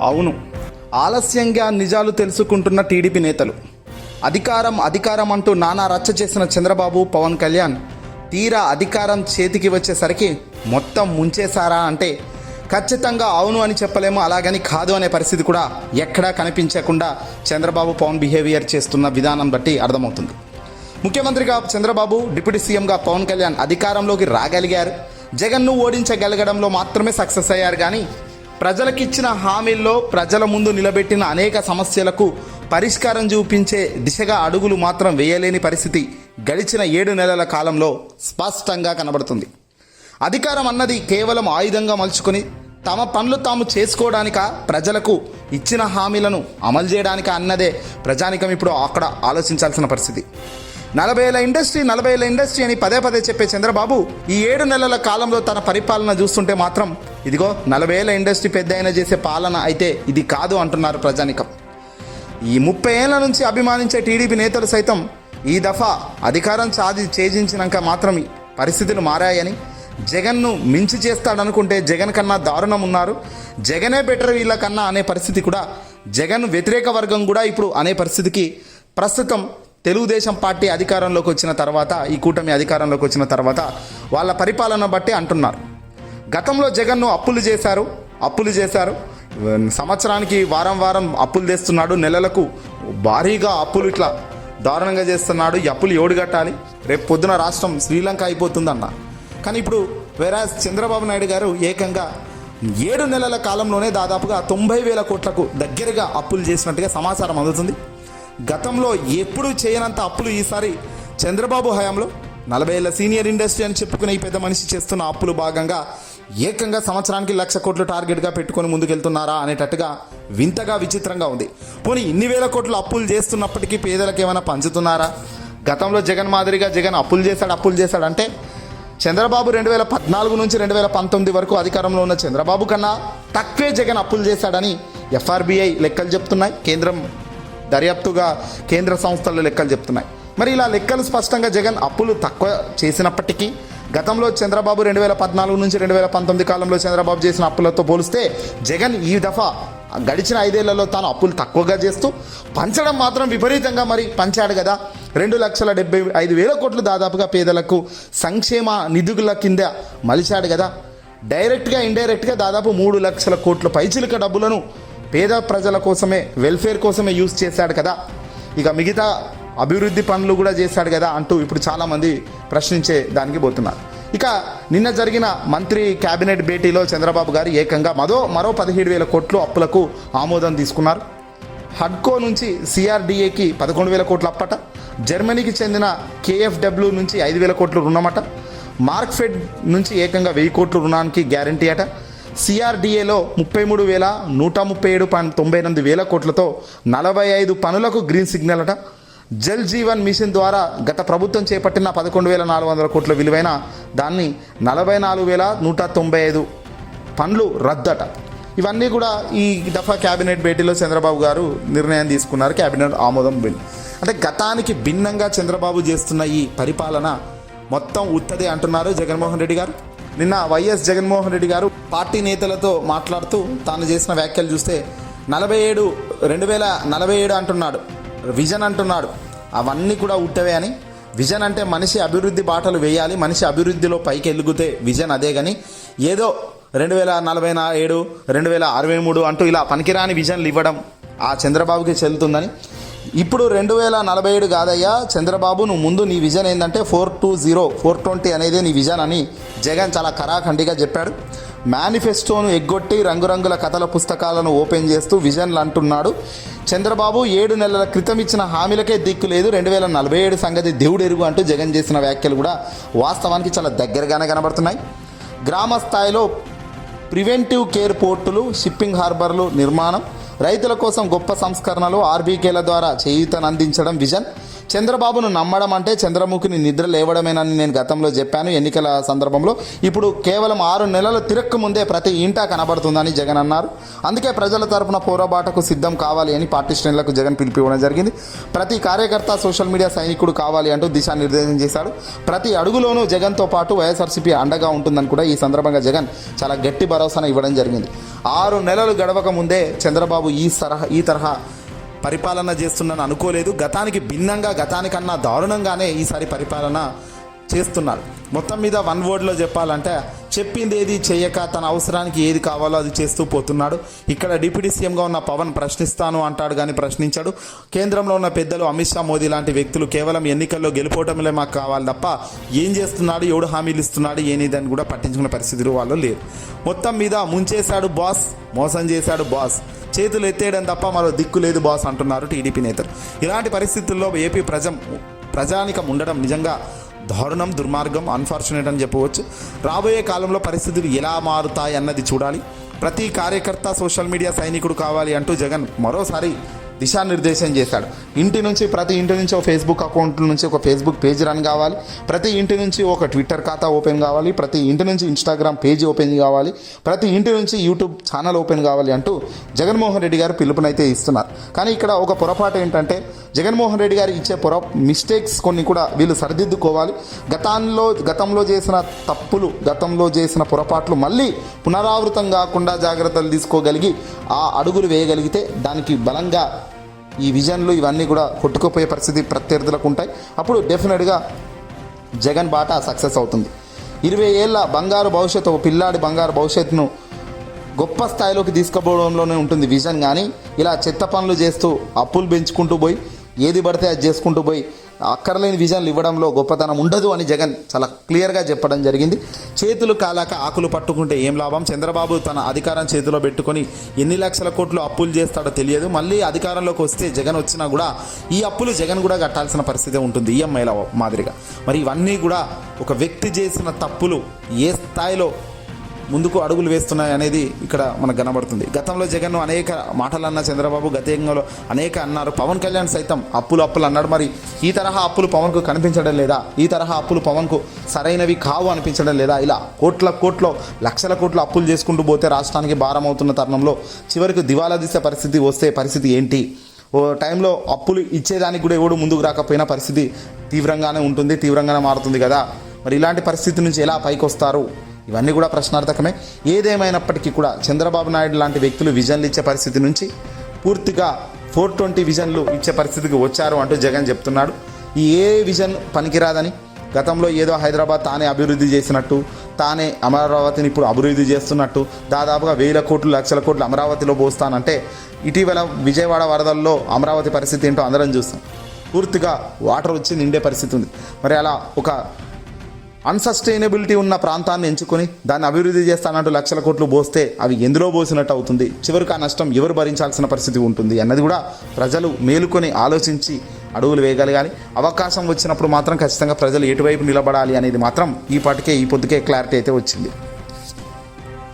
అవును. ఆలస్యంగా నిజాలు తెలుసుకుంటున్న టీడీపీ నేతలు. అధికారం అధికారం అంటూ నానా రచ్చ చేసిన చంద్రబాబు పవన్ కళ్యాణ్ తీరా అధికారం చేతికి వచ్చేసరికి మొత్తం ముంచేశారా అంటే ఖచ్చితంగా అవును అని చెప్పలేము అలాగని కాదు అనే పరిస్థితి కూడా ఎక్కడా కనిపించకుండా చంద్రబాబు పవన్ బిహేవియర్ చేస్తున్న విధానం బట్టి అర్థమవుతుంది. ముఖ్యమంత్రిగా చంద్రబాబు డిప్యూటీ సీఎంగా పవన్ కళ్యాణ్ అధికారంలోకి రాగలిగారు. జగన్ను ఓడించగలగడంలో మాత్రమే సక్సెస్ అయ్యారు కానీ ప్రజలకిచ్చిన హామీల్లో ప్రజల ముందు నిలబెట్టిన అనేక సమస్యలకు పరిష్కారం చూపించే దిశగా అడుగులు మాత్రం వేయలేని పరిస్థితి గడిచిన ఏడు నెలల కాలంలో స్పష్టంగా కనబడుతుంది. అధికారం అన్నది కేవలం ఆయుధంగా మలుచుకొని తమ పనులు తాము చేసుకోవడానిక ప్రజలకు ఇచ్చిన హామీలను అమలు చేయడానిక అన్నదే ప్రజానికం ఇప్పుడు అక్కడ ఆలోచించాల్సిన పరిస్థితి. నలభై ఏళ్ళ ఇండస్ట్రీ నలభై ఏళ్ళ ఇండస్ట్రీ అని పదే పదే చెప్పే చంద్రబాబు ఈ ఏడు నెలల కాలంలో తన పరిపాలన చూస్తుంటే మాత్రం ఇదిగో నలభై ఏళ్ళ ఇండస్ట్రీ పెద్ద అయినా చేసే పాలన అయితే ఇది కాదు అంటున్నారు ప్రజానికం. ఈ ముప్పై ఏళ్ళ నుంచి అభిమానించే టీడీపీ నేతలు సైతం ఈ దఫా అధికారం సాధి చేజించినాక మాత్రం పరిస్థితులు మారాయని జగన్ను మించి చేస్తాడనుకుంటే జగన్ కన్నా దారుణం ఉన్నారు జగనే బెటర్ వీళ్ళకన్నా అనే పరిస్థితి కూడా జగన్ వ్యతిరేక వర్గం కూడా ఇప్పుడు అనే పరిస్థితికి ప్రస్తుతం తెలుగుదేశం పార్టీ అధికారంలోకి వచ్చిన తర్వాత ఈ కూటమి అధికారంలోకి వచ్చిన తర్వాత వాళ్ళ పరిపాలన బట్టి అంటున్నారు. గతంలో జగన్ను అప్పులు చేశారు అప్పులు చేశారు. సంవత్సరానికి వారం వారం అప్పులు తెస్తున్నాడు నెలలకు భారీగా అప్పులు ఇట్లా దారుణంగా చేస్తున్నాడు ఈ అప్పులు ఎవడు కట్టాలి? రేపు పొద్దున రాష్ట్రం శ్రీలంక అయిపోతుందన్న. కానీ ఇప్పుడు వేరే చంద్రబాబు నాయుడు గారు ఏకంగా ఏడు నెలల కాలంలోనే దాదాపుగా తొంభై వేల కోట్లకు దగ్గరగా అప్పులు చేసినట్టుగా సమాచారం అందుతుంది. గతంలో ఎప్పుడూ చేయనంత అప్పులు ఈసారి చంద్రబాబు హయాంలో నలభై ఏళ్ళ సీనియర్ ఇండస్ట్రీ అని చెప్పుకునే ఈ పెద్ద మనిషి చేస్తున్న అప్పులు భాగంగా ఏకంగా సంవత్సరానికి లక్ష కోట్లు టార్గెట్గా పెట్టుకొని ముందుకెళ్తున్నారా అనేటట్టుగా వింతగా విచిత్రంగా ఉంది. పోనీ ఇన్ని వేల కోట్లు అప్పులు చేస్తున్నప్పటికీ పేదలకు ఏమైనా పంచుతున్నారా? గతంలో జగన్ మాదిరిగా జగన్ అప్పులు చేశాడు అప్పులు చేశాడు అంటే చంద్రబాబు రెండు వేల పద్నాలుగు నుంచి రెండు వేల పంతొమ్మిది వరకు అధికారంలో ఉన్న చంద్రబాబు కన్నా తక్కువే జగన్ అప్పులు చేశాడని ఎఫ్ఆర్బిఐ లెక్కలు చెప్తున్నాయి. కేంద్రం దర్యాప్తుగా కేంద్ర సంస్థల లెక్కలు చెప్తున్నాయి. మరి ఇలా లెక్కలు స్పష్టంగా జగన్ అప్పులు తక్కువ చేసినప్పటికీ గతంలో చంద్రబాబు రెండు వేల పద్నాలుగు నుంచి రెండు వేల పంతొమ్మిది కాలంలో చంద్రబాబు చేసిన అప్పులతో పోలిస్తే జగన్ ఈ దఫా గడిచిన ఐదేళ్ళలో తాను అప్పులు తక్కువగా చేస్తూ పంచడం మాత్రం విపరీతంగా మరి పంచాడు కదా. రెండు లక్షల డెబ్బై ఐదు వేల కోట్లు దాదాపుగా పేదలకు సంక్షేమ నిధుల కింద మలిచాడు కదా. డైరెక్ట్గా ఇండైరెక్ట్గా దాదాపు మూడు లక్షల కోట్ల పైచిలుక డబ్బులను పేద ప్రజల కోసమే వెల్ఫేర్ కోసమే యూజ్ చేశాడు కదా. ఇక మిగతా అభివృద్ధి పనులు కూడా చేశాడు కదా అంటూ ఇప్పుడు చాలామంది ప్రశ్నించే దానికి పోతున్నారు. ఇక నిన్న జరిగిన మంత్రి కేబినెట్ భేటీలో చంద్రబాబు గారు ఏకంగా మరో మరో పదిహేడు వేల కోట్లు అప్పులకు ఆమోదం తీసుకున్నారు. హడ్కో నుంచి సిఆర్డిఏకి పదకొండు వేల కోట్లు అప్పట జర్మనీకి చెందిన కేఎఫ్డబ్ల్యూ నుంచి ఐదు వేల కోట్లు రుణమట మార్క్ఫెడ్ నుంచి ఏకంగా వెయ్యి కోట్లు రుణానికి గ్యారంటీ అట సిఆర్డిఏలో ముప్పై మూడు వేల నూట ముప్పై ఏడు పాయింట్ తొంభై ఎనిమిది వేల కోట్లతో నలభై ఐదు పనులకు గ్రీన్ సిగ్నల్ అట. జల్ జీవన్ మిషన్ ద్వారా గత ప్రభుత్వం చేపట్టిన పదకొండు వేల నాలుగు వందల కోట్ల విలువైన దాన్ని నలభై నాలుగు వేల నూట తొంభై ఐదు పనులు రద్దట. ఇవన్నీ కూడా ఈ దఫా క్యాబినెట్ భేటీలో చంద్రబాబు గారు నిర్ణయం తీసుకున్నారు క్యాబినెట్ ఆమోదం బిల్ అంటే గతానికి భిన్నంగా చంద్రబాబు చేస్తున్న ఈ పరిపాలన మొత్తం ఉత్తది అంటున్నారు జగన్మోహన్ రెడ్డి గారు. నిన్న వైఎస్ జగన్మోహన్ రెడ్డి గారు పార్టీ నేతలతో మాట్లాడుతూ తాను చేసిన వ్యాఖ్యలు చూస్తే నలభై ఏడు రెండు వేల నలభై ఏడు అంటున్నాడు. విజన్ అంటున్నాడు. అవన్నీ కూడా ఉట్టవే అని. విజన్ అంటే మనిషి అభివృద్ధి బాటలు వేయాలి. మనిషి అభివృద్ధిలో పైకి ఎలుగుతే విజన్ అదే కానీ ఏదో రెండు వేల నలభై ఏడు రెండు వేల అరవై మూడు అంటూ ఇలా పనికిరాని విజన్లు ఇవ్వడం ఆ చంద్రబాబుకి చెల్లుతుందని. ఇప్పుడు రెండు వేల నలభై ఏడు కాదయ్యా. చంద్రబాబు నువ్వు ముందు నీ విజన్ ఏంటంటే four two zero four twenty అనేది నీ విజన్ అని జగన్ చాలా కరాఖండిగా చెప్పాడు. మేనిఫెస్టోను ఎగ్గొట్టి రంగురంగుల కథల పుస్తకాలను ఓపెన్ చేస్తూ విజన్లు అంటున్నాడు. చంద్రబాబు ఏడు నెలల క్రితం ఇచ్చిన హామీలకే దిక్కు లేదు. రెండు వేల నలభై ఏడు సంగతి దేవుడు ఎరుగు అంటూ జగన్ చేసిన వ్యాఖ్యలు కూడా వాస్తవానికి చాలా దగ్గరగానే కనబడుతున్నాయి. గ్రామ స్థాయిలో ప్రివెంటివ్ కేర్ పోర్టులు షిప్పింగ్ హార్బర్లు నిర్మాణం రైతుల కోసం గొప్ప సంస్కరణలు ఆర్బీకేల ద్వారా చేయూతనందించడం విజన్. చంద్రబాబును నమ్మడం అంటే చంద్రముఖిని నిద్ర లేవడమేనని నేను గతంలో చెప్పాను. ఎన్నికల సందర్భంలో ఇప్పుడు కేవలం ఆరు నెలలు తిరక్కు ముందే ప్రతి ఇంటా కనబడుతుందని జగన్ అన్నారు. అందుకే ప్రజల తరపున పోరాబాటకు సిద్ధం కావాలి అని పార్టీ శ్రేణులకు జగన్ పిలిపివ్వడం జరిగింది. ప్రతి కార్యకర్త సోషల్ మీడియా సైనికుడు కావాలి అంటూ దిశానిర్దేశం చేశాడు. ప్రతి అడుగులోనూ జగన్తో పాటు వైఎస్ఆర్సీపీ అండగా ఉంటుందని కూడా ఈ సందర్భంగా జగన్ చాలా గట్టి భరోసాను ఇవ్వడం జరిగింది. ఆరు నెలలు గడవక ముందే చంద్రబాబు ఈ సరహా ఈ తరహా పరిపాలన చేస్తున్నాను అనుకోలేదు. గతానికి భిన్నంగా గతానికన్నా దారుణంగానే ఈసారి పరిపాలన చేస్తున్నారు. మొత్తం మీద వన్ వర్డ్లో చెప్పాలంటే చెప్పింది ఏది చేయక తన అవసరానికి ఏది కావాలో అది చేస్తూ పోతున్నాడు. ఇక్కడ డిప్యూటీ సీఎంగా ఉన్న పవన్ ప్రశ్నిస్తాను అంటాడు కానీ ప్రశ్నించాడు. కేంద్రంలో ఉన్న పెద్దలు అమిత్ షా మోదీ లాంటి వ్యక్తులు కేవలం ఎన్నికల్లో గెలుపోవటంలో మాకు కావాలి తప్ప ఏం చేస్తున్నాడు ఎవడు హామీలు ఇస్తున్నాడు ఏనిదని కూడా పట్టించుకునే పరిస్థితులు వాళ్ళు లేరు. మొత్తం మీద ముంచేశాడు బాస్ మోసం చేశాడు బాస్. చేతులు ఎత్తేయడం తప్ప మరో దిక్కు లేదు బాస్ అంటున్నారు టీడీపీ నేతలు. ఇలాంటి పరిస్థితుల్లో ఏపీ ప్రజం ప్రజానికం ఉండడం నిజంగా దారుణం దుర్మార్గం అన్ఫార్చునేట్ అని చెప్పవచ్చు. రాబోయే కాలంలో పరిస్థితులు ఎలా మారుతాయి అన్నది చూడాలి. ప్రతి కార్యకర్త సోషల్ మీడియా సైనికుడు కావాలి అంటూ జగన్ మరోసారి దిశానిర్దేశం చేశాడు. ఇంటి నుంచి ప్రతి ఇంటి నుంచి ఒక ఫేస్బుక్ అకౌంట్ నుంచి ఒక ఫేస్బుక్ పేజ్ రన్ కావాలి. ప్రతి ఇంటి నుంచి ఒక ట్విట్టర్ ఖాతా ఓపెన్ కావాలి. ప్రతి ఇంటి నుంచి ఇన్స్టాగ్రామ్ పేజ్ ఓపెన్ కావాలి. ప్రతి ఇంటి నుంచి యూట్యూబ్ ఛానల్ ఓపెన్ కావాలి అంటూ జగన్మోహన్ రెడ్డి గారు పిలుపునైతే ఇస్తున్నారు. కానీ ఇక్కడ ఒక పొరపాటు ఏంటంటే జగన్మోహన్ రెడ్డి గారు ఇచ్చే పొర మిస్టేక్స్ కొన్ని కూడా వీళ్ళు సరిదిద్దుకోవాలి. గతంలో గతంలో చేసిన తప్పులు గతంలో చేసిన పొరపాట్లు మళ్ళీ పునరావృతం కాకుండా జాగ్రత్తలు తీసుకోగలిగి ఆ అడుగులు వేయగలిగితే దానికి బలంగా ఈ విజన్లు ఇవన్నీ కూడా కొట్టుకుపోయే పరిస్థితి ప్రత్యర్థులకు ఉంటాయి. అప్పుడు డెఫినెట్గా జగన్ బాట సక్సెస్ అవుతుంది. ఇరవై ఏళ్ళ బంగారు భవిష్యత్తు ఒక పిల్లాడి బంగారు భవిష్యత్తును గొప్ప స్థాయిలోకి తీసుకుపోవడంలోనే ఉంటుంది విజన్. కానీ ఇలా చెత్త పనులు చేస్తూ అప్పులు పెంచుకుంటూ పోయి ఏది పడితే అది చేసుకుంటూ పోయి అక్కర్లేని విజన్లు ఇవ్వడంలో గొప్పతనం ఉండదు అని జగన్ చాలా క్లియర్గా చెప్పడం జరిగింది. చేతులు కాలాక ఆకులు పట్టుకుంటే ఏం లాభం? చంద్రబాబు తన అధికారం చేతిలో పెట్టుకొని ఎన్ని లక్షల కోట్లు అప్పులు చేస్తాడో తెలియదు. మళ్ళీ అధికారంలోకి వస్తే జగన్ వచ్చినా కూడా ఈ అప్పులు జగన్ కూడా కట్టాల్సిన పరిస్థితి ఉంటుంది. ఈఎంఐల మాదిరిగా. మరి ఇవన్నీ కూడా ఒక వ్యక్తి చేసిన తప్పులు ఏ స్థాయిలో ముందుకు అడుగులు వేస్తున్నాయి అనేది ఇక్కడ మనకు కనబడుతుంది. గతంలో జగన్ అనేక మాటలు అన్న చంద్రబాబు గతంలో అనేక అన్నారు. పవన్ కళ్యాణ్ సైతం అప్పులు అప్పులు అన్నాడు. మరి ఈ తరహా అప్పులు పవన్కు కనిపించడం లేదా? ఈ తరహా అప్పులు పవన్కు సరైనవి కావు అనిపించడం లేదా? ఇలా కోట్ల కోట్ల లక్షల కోట్ల అప్పులు చేసుకుంటూ పోతే రాష్ట్రానికి భారం అవుతున్న తరుణంలో చివరికి దివాలా తీసే పరిస్థితి వస్తే పరిస్థితి ఏంటి? ఓ టైంలో అప్పులు ఇచ్చేదానికి కూడా ఎవడు ముందుకు రాకపోయినా పరిస్థితి తీవ్రంగానే ఉంటుంది తీవ్రంగానే మారుతుంది కదా. మరి ఇలాంటి పరిస్థితి నుంచి ఎలా పైకి వస్తారు ఇవన్నీ కూడా ప్రశ్నార్థకమే. ఏదేమైనప్పటికీ కూడా చంద్రబాబు నాయుడు లాంటి వ్యక్తులు విజన్లు ఇచ్చే పరిస్థితి నుంచి పూర్తిగా ఫోర్ ట్వంటీ విజన్లు ఇచ్చే పరిస్థితికి వచ్చారు అంటూ జగన్ చెప్తున్నాడు. ఈ ఏ విజన్ పనికిరాదని గతంలో ఏదో హైదరాబాద్ తానే అభివృద్ధి చేసినట్టు తానే అమరావతిని ఇప్పుడు అభివృద్ధి చేస్తున్నట్టు దాదాపుగా వేల కోట్లు లక్షల కోట్లు అమరావతిలో పోస్తానంటే ఇటీవల విజయవాడ వరదల్లో అమరావతి పరిస్థితి ఏంటో అందరం చూస్తాం. పూర్తిగా వాటర్ వచ్చి నిండే పరిస్థితి ఉంది. మరి అలా ఒక అన్సస్టైనబిలిటీ ఉన్న ప్రాంతాన్ని ఎంచుకొని దాన్ని అభివృద్ధి చేస్తానంటూ లక్షల కోట్లు పోస్తే అవి ఎందులో పోసినట్టు అవుతుంది? చివరికి ఆ నష్టం ఎవరు భరించాల్సిన పరిస్థితి ఉంటుంది? అన్నది కూడా ప్రజలు మేలుకొని ఆలోచించి అడుగులు వేయగలగాలి. అవకాశం వచ్చినప్పుడు మాత్రం ఖచ్చితంగా ప్రజలు ఎటువైపు నిలబడాలి అనేది మాత్రం ఈ పాటికే ఈ పొద్దుకే క్లారిటీ అయితే వచ్చింది.